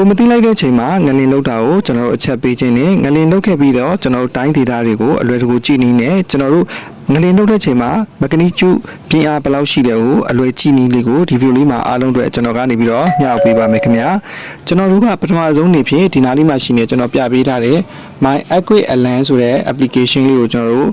ကိုမသိလိုက်တဲ့ချိန်မှာငလင်လောက်တာကိုကျွန်တော်တို့အချက်ပေးခြင်းနဲ့ငလင်လောက်ခဲ့ပြီးတော့ကျွန်တော်တို့တိုင်းဒေသတွေကိုအလွယ်တကူကြည့်နေနဲ့ကျွန်တော်တို့ငလင်လောက်တဲ့ချိန်မှာမကနီကျူပြင်းအားဘယ်လောက်ရှိတယ်ကိုအလွယ်ကြည့်နည်းလေးကိုဒီဗီဒီယိုလေးမှာအားလုံးအတွက်ကျွန်တော်ကနေပြီးတော့မျှဝေပေးပါမယ်ခင်ဗျာကျွန်တော်တို့ကပထမဆုံးနေဖြင့်ဒီနားလေးမှာရှိနေကျွန်တော်ပြပေးထားတဲ့ My Equi Alan ဆိုတဲ့ application လေးကိုကျွန်တော်တို့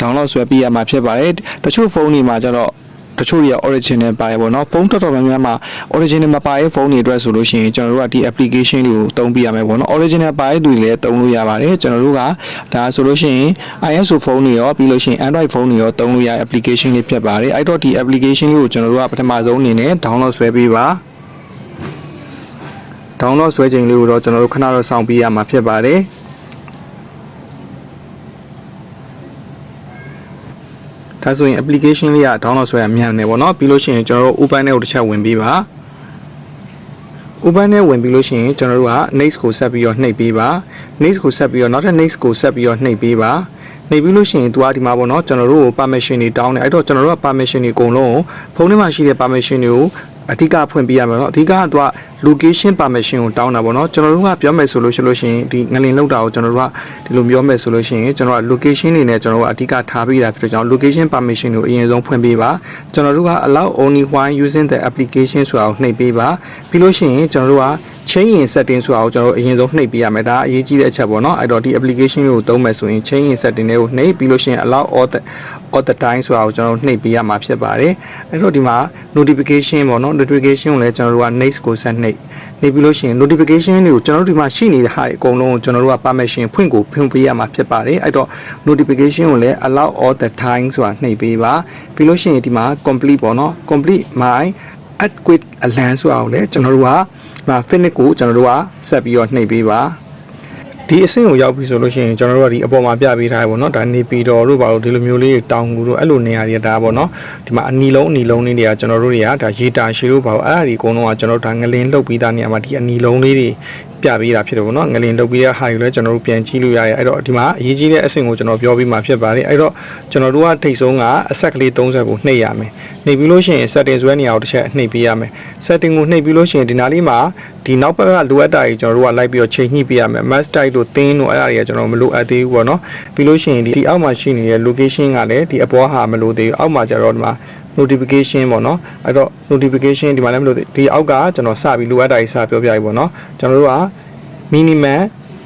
download ဆွဲပေးရမှာဖြစ်ပါတယ်တချို့ဖုန်းတွေမှာကျတော့ တချို့တွေက original ပါရပေါ့နော်ဖုန်းတော်တော်များများမှာ original မပါရဲ့ဖုန်းတွေအတွက်ဆိုလို့ရှိရင်ကျွန်တော်တို့ကဒီ application လေးကိုသုံးပြရမယ်ပေါ့နော် original ပါရဲ့သူတွေလည်းသုံးလို့ရပါတယ်ကျွန်တော်တို့ကဒါဆိုလို့ရှိရင် iOS ဖုန်းတွေရောပြီးလို့ရှိရင် Android ဖုန်းတွေရောသုံးလို့ရတဲ့ application လေးဖြစ်ပါတယ်အဲ့တော့ဒီ application လေးကိုကျွန်တော်တို့ကပထမဆုံးအနေနဲ့ download ဆွဲပေးပါ download ဆွဲချိန်လေးကိုတော့ကျွန်တော်တို့ခဏတော့စောင့်ပေးရမှာဖြစ်ပါတယ် ဒါဆိုရင် application လေးက download ဆွဲရမြန်နေပေါ့နော်ပြီးလို့ရှိရင်ကျွန်တော်တို့ open နဲ့ကိုတစ်ချက်ဝင်ပြီးပါ open နဲ့ဝင်ပြီးလို့ရှိရင်ကျွန်တော်တို့က next ကိုဆက်ပြီးတော့နှိပ်ပေးပါ next ကိုဆက်ပြီးတော့နောက်ထပ် next ကိုဆက်ပြီးတော့နှိပ်ပေးပါနှိပ်ပြီးလို့ရှိရင်သူကဒီမှာပေါ့နော်ကျွန်တော်တို့ကို permission တွေတောင်းတယ်အဲ့တော့ကျွန်တော်တို့က permission တွေအကုန်လုံးကိုဖုန်းထဲမှာရှိတဲ့ permission တွေကို အဓိကဖွင့်ပေးရမှာเนาะအဓိကကသူက location permission ကိုတောင်းတာပေါ့เนาะကျွန်တော်တို့ကပြောမယ်ဆိုလို့ရှိလို့ရှိရင်ဒီငလင်လောက်တာကိုကျွန်တော်တို့ကဒီလိုပြောမယ်ဆိုလို့ရှိရင်ကျွန်တော်က location တွေနဲ့ကျွန်တော်တို့ကအဓိကထားပေးတာဖြစ်တဲ့ကြောင့် location permission ကိုအရင်ဆုံးဖွင့်ပေးပါကျွန်တော်တို့က allow only when using the application ဆိုတာကိုနှိပ်ပေးပါပြီးလို့ရှိရင်ကျွန်တော်တို့က chain in setting ဆိုတာကိုကျွန်တော်တို့အရင်ဆုံးနှိပ်ပေးရမယ်ဒါအရေးကြီးတဲ့အချက်ပေါ့နော်အဲ့တော့ဒီ application ကိုသုံးမယ်ဆိုရင် chain in setting တွေကိုနှိပ်ပြီးလို့ရှိရင် allow all the all the time ဆိုတာကိုကျွန်တော်တို့နှိပ်ပေးရမှာဖြစ်ပါတယ်အဲ့တော့ဒီမှာ notification ပေါ့နော် notification ကိုလည်းကျွန်တော်တို့က next ကိုဆက်နှိပ်နှိပ်ပြီးလို့ရှိရင် notification တွေကိုကျွန်တော်တို့ဒီမှာရှိနေတဲ့ဟာအကုန်လုံးကိုကျွန်တော်တို့က permission ဖွင့်ကိုဖွင့်ပေးရမှာဖြစ်ပါတယ်အဲ့တော့ notification ကိုလည်း allow all the time ဆိုတာနှိပ်ပေးပါပြီးလို့ရှိရင်ဒီမှာ complete ပေါ့နော် complete my adequate align ဆိုတာကိုလည်းကျွန်တော်တို့ကမှာ finish ကိုကျွန်တော်တို့ကဆက်ပြီးတော့နှိပ်ပေးပါ ဒီအဆင့်ကိုရောက်ပြီဆိုလို့ရှိရင်ကျွန်တော်တို့ကဒီအပေါ်မှာပြပေးထားရပေါ့နော်ဒါနေပြည်တော်တို့ဘာလို့ဒီလိုမျိုးလေးတွေတောင်ငူတို့အဲ့လိုနေရာတွေကဒါပေါ့နော်ဒီမှာအနီလုံးအနီလုံးလေးတွေကကျွန်တော်တို့တွေကဒါရေတာရှည်တို့ဘာလို့အဲ့ဒါဒီအကုန်လုံးကကျွန်တော်တို့ဒါငလင်းလုတ်ပြီးသားနေရာမှာဒီအနီလုံးလေးတွေပြပေးတာဖြစ်တယ်ပေါ့နော်ငလင်လုတ်ပြီးတဲ့ဟာယူလဲကျွန်တော်တို့ပြန်ကြည့်လို့ရတယ်အဲ့တော့ဒီမှာအရေးကြီးတဲ့အဆင့်ကိုကျွန်တော်ပြောပြီးမှဖြစ်ပါတယ်အဲ့တော့ကျွန်တော်တို့ကထိတ်ဆုံးကအဆက်ကလေး30ကိုနှိပ်ရမယ်နှိပ်ပြီးလို့ရှိရင် setting ဆွဲနေရာကိုတစ်ချက်နှိပ်ပေးရမယ် setting ကိုနှိပ်ပြီးလို့ရှိရင်ဒီနားလေးမှာ ဒီနောက်ဘက်ကလိုအပ်တာကြီးကျွန်တော်တို့ကလိုက်ပြီးတော့ချိန်ညှိပေးရမယ် mask type တို့ thin တို့အဲ့ဒါတွေကကျွန်တော်မလိုအပ်သေးဘူးပေါ့နော်ပြီးလို့ရှိရင်ဒီအောက်မှာရှိနေတဲ့ location ကလည်းဒီအပေါ်ဟာမလိုသေးဘူးအောက်မှာကျတော့ဒီမှာ notification ပေါ့နော်အဲ့တော့ notification ဒီမှာလည်းမလို့ဒီအောက်ကကျွန်တော်စပြီးလိုအပ်တာကြီးစပြောပြပြီပေါ့နော်ကျွန်တော်တို့က minimum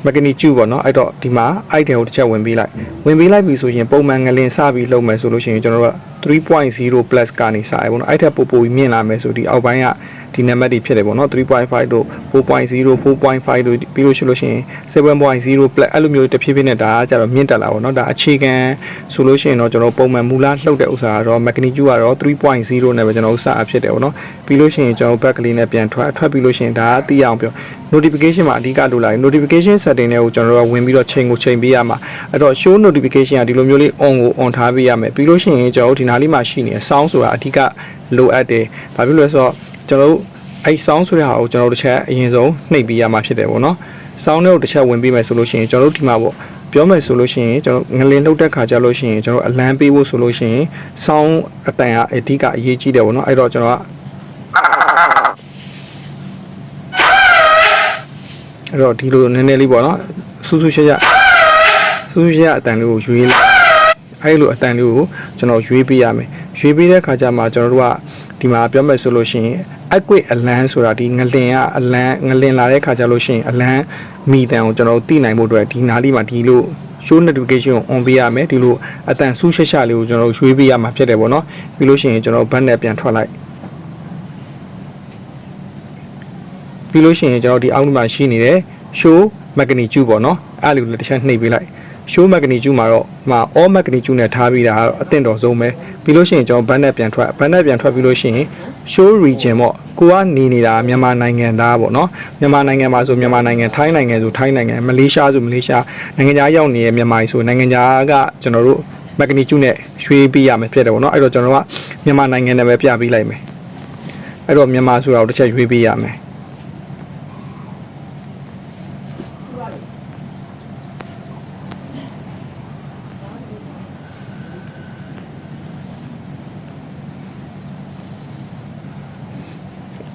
magnitude ပေါ့နော်အဲ့တော့ဒီမှာ item ကိုတစ်ချက်ဝင်ပေးလိုက်ဝင်ပေးလိုက်ပြီဆိုရင်ပုံမှန်ငလင်စပြီးလှုပ်မယ်ဆိုလို့ရှိရင်ကျွန်တော်တို့က 3.0 plus ကနေစရပေါ့နော်အဲ့ထက်ပိုပိုပြီးမြင့်လာမယ်ဆိုဒီအောက်ပိုင်းကဒီနံပါတ်တွေဖြစ်တယ်ပေါ့နော်3.5တို့4.0 4.5တို့ပြီးလို့ရှိလို့ရှိရင်7.0 plus အဲ့လိုမျိုးတစ်ဖြည်းဖြည်းနဲ့ဒါကကြတော့မြင့်တက်လာပေါ့နော်ဒါအခြေခံဆိုလို့ရှိရင်တော့ကျွန်တော်ပုံမှန်မူလလှုပ်တဲ့ဥစ္စာကတော့ magnitude ကတော့3.0နဲ့ပဲကျွန်တော်တို့စအဖြစ်တယ်ပေါ့နော်ပြီးလို့ရှိရင်ကျွန်တော် back ကလေးနဲ့ပြန်ထွက်ထွက်ပြီးလို့ရှိရင်ဒါကသိအောင်ပြော notification မှာအဓိကလိုလာရင် notification setting တွေကိုကျွန်တော်တို့ကဝင်ပြီးတော့ချိန်ကိုချိန်ပေးရမှာအဲ့တော့ show notification ကဒီလိုမျိုးလေး on ကို on ထားပေးရမယ်ပြီးလို့ရှိရင်ကျွန်တော်တို့ဒီနားလေးမှာရှိနေတဲ့ sound ဆိုတာအဓိကလိုအပ်တယ်ဘာဖြစ်လို့လဲဆိုတော့ကျွန်တော်တို့အဲ့ sound ဆိုတဲ့ဟာကိုကျွန်တော်တို့တစ်ချက်အရင်ဆုံးနှိပ်ပေးရမှာဖြစ်တယ်ပေါ့နော် sound တွေကိုတစ်ချက်ဝင်ပေးမယ်ဆိုလို့ရှိရင်ကျွန်တော်တို့ဒီမှာပေါ့ပြောမယ်ဆိုလို့ရှိရင်ကျွန်တော်ငလင်လှုပ်တဲ့ခါကျလို့ရှိရင်ကျွန်တော်အလန်းပေးဖို့ဆိုလို့ရှိရင် sound အတန်ကအဓိကအရေးကြီးတယ်ပေါ့နော်အဲ့တော့ကျွန်တော်ကအဲ့တော့ဒီလိုနည်းနည်းလေးပေါ့နော်စူးစူးရှက်ရှက်စူးစူးရှက်ရှက်အတန်လေးကိုရွေးလိုက် အဲ့လိုအတန်လေးကိုကျွန်တော်ရွေးပေးရမယ်ရွေးပေးတဲ့ခါကျမှကျွန်တော်တို့ကဒီမှာပြောမယ်ဆိုလို့ရှိရင်အကွေအလန်းဆိုတာဒီငလင်ကအလန်းငလင်လာတဲ့ခါကျလို့ရှိရင်အလန်းမိတန်ကိုကျွန်တော်တို့သိနိုင်ဖို့အတွက်ဒီနားလေးမှာဒီလို show notification ကို on ပေးရမယ်ဒီလိုအတန်ဆူးရှက်ရှက်လေးကိုကျွန်တော်တို့ရွေးပေးရမှာဖြစ်တယ်ပေါ့နော်ပြီးလို့ရှိရင်ကျွန်တော်ဘတ်နဲ့ပြန်ထွက်လိုက်ပြီးလို့ရှိရင်ကျွန်တော်ဒီအောက်မှာရှိနေတဲ့ show magnitude ပေါ့နော်အဲ့လိုလည်းတစ်ချက်နှိပ်ပေးလိုက် show magnitude မှာတော့မှာ all magnitude နဲ့ထားပြီးတာကတော့အသင့်တော်ဆုံးပဲပြီးလို့ရှိရင်ကျွန်တော်ဘတ်နဲ့ပြန်ထွက်ဘတ်နဲ့ပြန်ထွက်ပြီးလို့ရှိရင် show region ပေါ့ကိုကနေနေတာမြန်မာနိုင်ငံသားပေါ့နော်မြန်မာနိုင်ငံမှာဆိုမြန်မာနိုင်ငံထိုင်းနိုင်ငံဆိုထိုင်းနိုင်ငံမလေးရှားဆိုမလေးရှားနိုင်ငံခြားရောက်နေတဲ့မြန်မာပြည်ဆိုနိုင်ငံခြားကကျွန်တော်တို့ magnitude နဲ့ရွှေ့ပေးရမယ်ဖြစ်တယ်ပေါ့နော်အဲ့တော့ကျွန်တော်ကမြန်မာနိုင်ငံနဲ့ပဲပြပေးလိုက်မယ်အဲ့တော့မြန်မာဆိုတာကိုတစ်ချက်ရွေးပေးရမယ်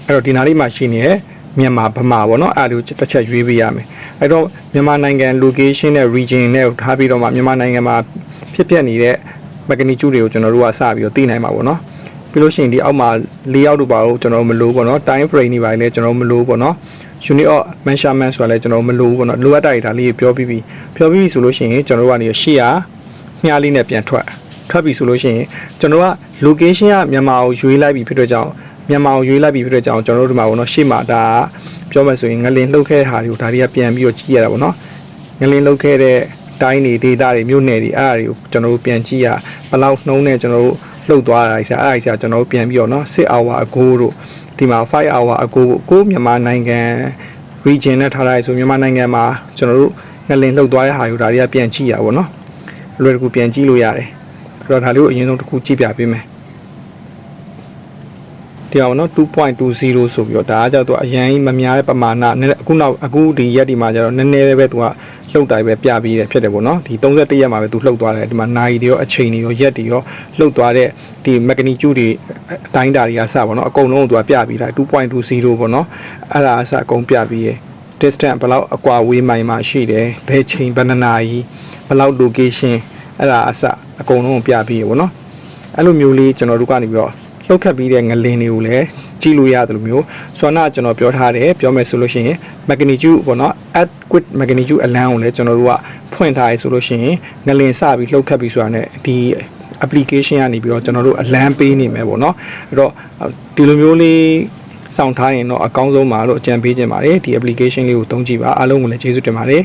အဲ့တော့ဒီနားလေးမှာရှိနေတဲ့မြန်မာဗမာပေါ့နော်အဲ့ဒါကိုတစ်ချက်ရွေးပေးရမယ်အဲ့တော့မြန်မာနိုင်ငံ location နဲ့ region နဲ့ကိုထားပြီးတော့မှမြန်မာနိုင်ငံမှာဖြစ်ပျက်နေတဲ့ magnitude တွေကိုကျွန်တော်တို့ကစပြီးတော့သိနိုင်မှာပေါ့နော်ပြီးလို့ရှိရင်ဒီအောက်မှာ၄ရောက်တို့ပါတော့ကျွန်တော်တို့မလို့ပေါ့နော် time frame တွေပါလေကျွန်တော်တို့မလို့ပေါ့နော် unit of measurement ဆိုတာလည်းကျွန်တော်တို့မလို့ပေါ့နော်လိုအပ်တာတွေဒါလေးပြောပြီးပြီပြောပြီးပြီဆိုလို့ရှိရင်ကျွန်တော်တို့ကနေရှေ့ကမြားလေးနဲ့ပြန်ထွက်ထွက်ပြီဆိုလို့ရှိရင်ကျွန်တော်တို့က location ကမြန်မာကိုရွေးလိုက်ပြီဖြစ်တဲ့ကြောင့် မြန်မာကိုရွေးလိုက်ပြီးဖြစ်တဲ့ကြောင့်ကျွန်တော်တို့ဒီမှာပေါ့နော်ရှေ့မှာဒါပြောမယ်ဆိုရင်ငလင်လှုပ်ခဲ့တဲ့ဟာတွေကိုဒါတွေကပြန်ပြီးတော့ကြည့်ရတာပေါ့နော်ငလင်လှုပ်ခဲ့တဲ့တိုင်းတွေဒေသတွေမြို့နယ်တွေအားတွေကိုကျွန်တော်တို့ပြန်ကြည့်ရဘလောက်နှုံးနဲ့ကျွန်တော်တို့လှုပ်သွားတာဆရာအားဆရာကျွန်တော်တို့ပြန်ပြီးတော့နော်6 hour အကိုတို့ဒီမှာ5 hour အကိုကိုမြန်မာနိုင်ငံ region နဲ့ထားလိုက်ဆိုမြန်မာနိုင်ငံမှာကျွန်တော်တို့ငလင်လှုပ်သွားတဲ့ဟာတွေဒါတွေကပြန်ကြည့်ရပါဘောနော်အလွယ်တကူပြန်ကြည့်လို့ရတယ်အဲ့တော့ဒါလေးကိုအရင်ဆုံးတစ်ခုကြည့်ပြပေးမယ် ဒီအောင်နော်2.20ဆိုပြီးတော့ဒါကကြတော့အရင်ကြီးမများတဲ့ပမာဏအခုနောက်အခုဒီရက်ဒီမှာကြတော့နည်းနည်းလေးပဲသူကလှုပ်တိုင်းပဲပြပြီးတယ်ဖြစ်တယ်ပေါ့နော်ဒီ31ရက်မှာပဲသူလှုပ်သွားတယ်ဒီမှာနာရီတွေရောအချိန်တွေရောရက်တွေရောလှုပ်သွားတဲ့ဒီမက်ဂနီကျူတွေအတိုင်းတာတွေကစပေါ့နော်အကုန်လုံးသူကပြပြီးတာ2.20ပေါ့နော်အဲ့ဒါအစအကုန်ပြပြီးရယ် distance ဘယ်လောက်အကွာဝေးမိုင်မှာရှိတယ်ဘယ်ချိန်ဘယ်နှစ်နာရီဘယ်လောက် location အဲ့ဒါအစအကုန်လုံးပြပြီးရယ်ပေါ့နော်အဲ့လိုမျိုးလေးကျွန်တော်တို့ကနေပြီးတော့ လှုပ်ခတ်ပြီးတဲ့ငလင်တွေကိုလည်းကြည့်လို့ရတယ်လို့မျိုးဆောနာကျွန်တော်ပြောထားတယ်ပြောမယ်ဆိုလို့ရှိရင် magnitude ပေါ့နော် adequate magnitude အလန်းကိုလည်းကျွန်တော်တို့ကဖွင့်ထားရဆိုလို့ရှိရင်ငလင်စပြီးလှုပ်ခတ်ပြီးဆိုတာ ਨੇ ဒီ application ကနေပြီးတော့ကျွန်တော်တို့အလန်းပေးနေမယ်ပေါ့နော်အဲ့တော့ဒီလိုမျိုးလေးစောင့်ထားရင်တော့အကောင်းဆုံးပါလို့အကြံပေးခြင်းပါတယ်ဒီ application လေးကိုသုံးကြည့်ပါအားလုံးကိုလည်းကျေးဇူးတင်ပါတယ်